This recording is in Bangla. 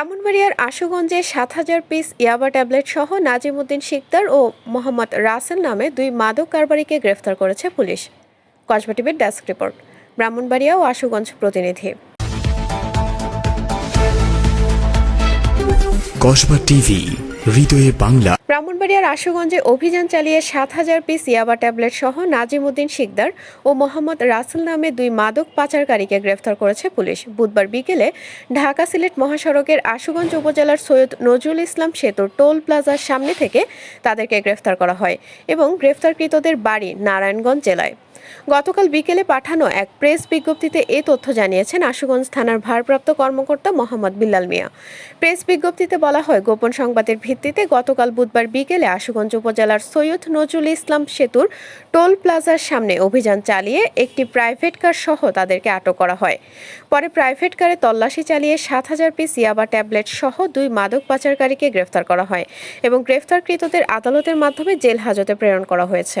ব্রাহ্মণবাড়িয়ার আশুগঞ্জে সাত হাজার পিস ইয়াবা ট্যাবলেট সহ নাজিমুদ্দিন শিকদার ও মোহাম্মদ রাসেল নামে দুই মাদক কারবারিকে গ্রেফতার করেছে পুলিশ। কসবা টিভির ডেস্ক রিপোর্ট। ব্রাহ্মণবাড়িয়া ও আশুগঞ্জ প্রতিনিধি। কসবা টিভি ব্রাহ্মণবাড়িয়ার আশুগঞ্জে অভিযান চালিয়ে সাত হাজার পিস ইয়াবা ট্যাবলেট সহ নাজিমুদ্দিন শিকদার ও মোহাম্মদ রাসেল নামে দুই মাদক পাচারকারীকে গ্রেফতার করেছে পুলিশ। বুধবার বিকেলে ঢাকা সিলেট মহাসড়কের আশুগঞ্জ উপজেলার সৈয়দ নজরুল ইসলাম সেতুর টোল প্লাজার সামনে থেকে তাদেরকে গ্রেফতার করা হয় এবং গ্রেফতারকৃতদের বাড়ি নারায়ণগঞ্জ জেলায়। গতকাল বিকেলে পাঠানো এক প্রেস বিজ্ঞপ্তিতে এ তথ্য জানিয়েছেন আশুগঞ্জ থানার ভারপ্রাপ্ত কর্মকর্তা মোহাম্মদ বিল্লাল মিয়া। প্রেস বিজ্ঞপ্তিতে বলা হয়, গোপন সংবাদের ভিত্তিতে গতকাল বুধবার বিকেলে আশুগঞ্জ উপজেলার সৈয়দ নজরুল ইসলাম সেতুর টোল প্লাজার সামনে অভিযান চালিয়ে একটি প্রাইভেট কার সহ তাদেরকে আটক করা হয়। পরে প্রাইভেট কারে তল্লাশি চালিয়ে সাত হাজার পিস ইয়াবা ট্যাবলেট সহ দুই মাদক পাচারকারীকে গ্রেফতার করা হয় এবং গ্রেফতারকৃতদের আদালতের মাধ্যমে জেল হাজতে প্রেরণ করা হয়েছে।